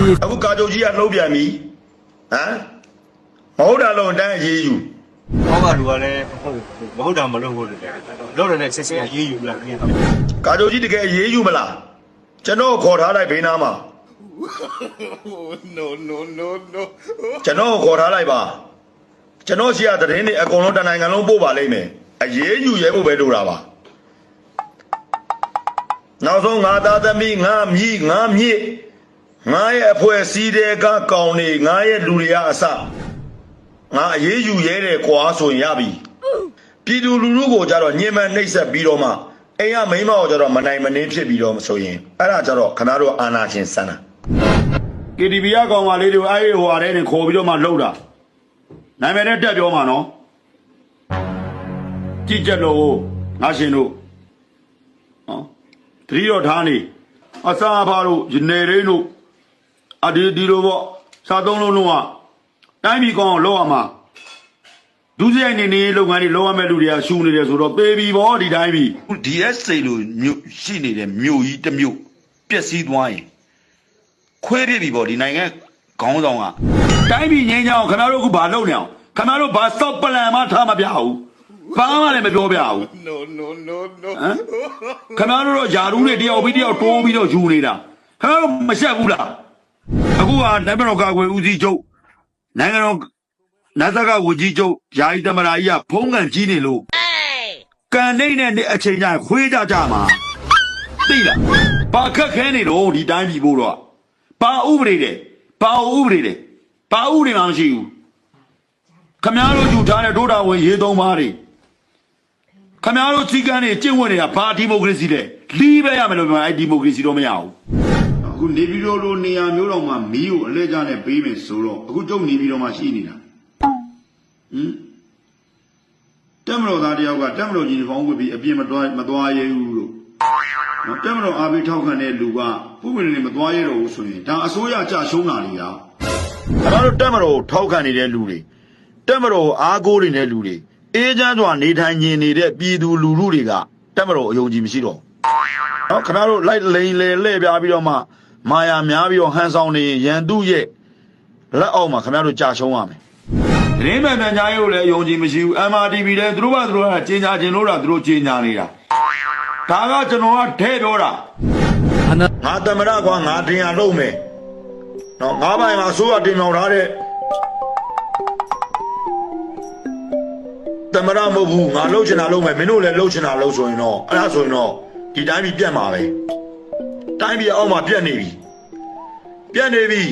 ပြေးအခုကာကြုတ်ကြီးကလှုပ်ပြန်ပြီဟမ်မဟုတ်တာလုံးအတန်းအရေးယူဟောကလူကလည်းဟုတ်မဟုတ်တာမလုပ်ဘူးလေလုပ်တယ်နဲ့ဆက်ဆက်ရေးယူလာပြီးတော့ကာကြုတ်ကြီးတကယ်အရေးယူမလားကျွန်တော်ခေါ်ထားလိုက်ဘေးနားမှာ no no no no ကျွန်တော်ခေါ်ထားလိုက်ပါကျွန်တော်ရှိရသတင်းတွေအကုန်လုံးတနိုင်ငံလုံးပို့ပါလိမ့်မယ်အရေးယူရဲဖို့ပဲလိုတာပါနောက်ဆုံးငါသားသမီးငါမြည်ငါမြစ် ငါရဲ့အဖွဲ့အစည်းတွေကကောင်းနေငါရဲ့လူတွေကအစငါအရေးယူရဲတယ်ကွာဆိုရင်ရပြီပြည်သူလူထုကိုကြတော့ညှဉ်းပန်းနှိပ်စက်ပြီးတော့မှအိမ်ကမိန်းမကိုကြတော့မနိုင်မနှင်းဖြစ်ပြီးတော့ဆိုရင်အဲ့ဒါကြတော့ခဏတော့အာနာချင်းစမ်းတာ KTV ကကောင်မလေးတွေအဲ့ဒီဟိုဟာတဲ့နေခေါ်ပြီးတော့မှလှုပ်တာနာမည်နဲ့တက်ပြောမှာနော်ကြည့်ကြလို့ငါရှင်တို့ဟောတတိတော်ထားနေအစာဖားတို့နေရင်းတို့ အဒီဒီလိုပေါ့စားသုံးလုံးလုံးကတိုင်းပြည်ကောင်လောက်ရမှာဒုစရိုက်နေနေလုပ်ငန်းတွေလောက်ရမဲ့လူတွေကရှူနေတယ်ဆိုတော့ပေပြီဗောဒီတိုင်းပြည် DSA လို့မြို့ရှိနေတဲ့မြို့ကြီးတစ်မြို့ပျက်စီးသွားရင်ခွဲပြစ်ပြီပေါ့ဒီနိုင်ငံခေါင်းဆောင်ကတိုင်းပြည်ငင်းကြအောင်ခင်ဗျားတို့ကဘာလုပ်နေအောင်ခင်ဗျားတို့ဘာစော့ပလန်မှထားမပြဘူးဘာမှလည်းမပြောပြဘူး no no no no ဟမ်ခင်ဗျားတို့တော့ယာရူးတွေတယောက်ပြီးတယောက်တိုးပြီးတော့ယူနေတာခင်ဗျားတို့မရှက်ဘူးလား အခုကနိုင်ငံတော်ကာကွယ်ဦးစီးချုပ်နိုင်ငံတော်နတ်သကဝကြီးချုပ်ယာယီသမရာကြီးကဖုံးကန်ကြီးနေလို့ကန်နေတဲ့အချိန်ကျရင်ခွေးကြကြမှာသိလားဘာခက်ခဲနေတော့ဒီတိုင်းပြည်ဖို့တော့ဘာဥပဒေတဲ့ဘာဥပဒေတဲ့ဘာဥပဒေမှမရှိဘူးခမားတို့ယူထားတဲ့ဒုတာဝင်ရေးသုံးပါးတွေခမရတို့စီကန်းနေကျင့်ဝတ်နေတာဘာဒီမိုကရေစီလဲလီးပဲရမယ်လို့ပြောအဲ့ဒီမိုကရေစီတော့မရဘူး အခုနေပြည်တော်လိုနေရာမျိုးတော်မှာမီးကိုအလဲကျနဲ့ပေးမယ်ဆိုတော့အခုကျုပ်နေပြည်တော်မှာရှိနေတာဟင်တက်မတော်သားတယောက်ကတက်မတော်ကြီးဖောင်းဝတ်ပြီးအပြင်မသွားမသွားရဲဘူးလို့နော်တက်မတော်အားပေးထောက်ခံတဲ့လူကပုဂ္ဂိုလ်တွေမသွားရဲတော့ဘူးဆိုရင်ဒါအစိုးရကြရှုံးတာလေကကျွန်တော်တို့တက်မတော်ထောက်ခံနေတဲ့လူတွေတက်မတော်အားကိုးနေတဲ့လူတွေအေးချမ်းစွာနေထိုင်နေနေတဲ့ပြည်သူလူထုတွေကတက်မတော်အယုံကြည်မရှိတော့ဘူးနော်ခင်ဗျားတို့လိုက်လိန်လေလှည့်ပြားပြီးတော့မှ မာယာများပြီးတော့ဟန်ဆောင်နေရင်ရန်သူရဲ့လက်အောက်မှာခင်ဗျားတို့ကြာရှုံးရမယ်ရင်းမှန်ပြန်ကြားရုပ်လည်းအယုံကြည်မရှိဘူး MRTV လည်းသူတို့ကသူတို့ကကျင်းညာခြင်းလို့တာသူတို့ကျင်းညာနေတာဒါကကျွန်တော်ကထဲပြောတာအနာငါတမရကွာငါတင်ရလုံးမယ်နော်ငါးပိုင်မှာဆိုးရတင်မြောင်ထားတဲ့တမရမဟုတ်ဘူးငါလှုပ်ချင်တာလှုပ်မယ်မင်းတို့လည်းလှုပ်ချင်တာလှုပ်ဆိုရင်တော့အဲ့ဒါဆိုရင်တော့ဒီတိုင်းပြည်ပြတ်မှာပဲ တိုင်းပြည်အောက်မှာပြတ်နေပြီပြတ်နေပြီ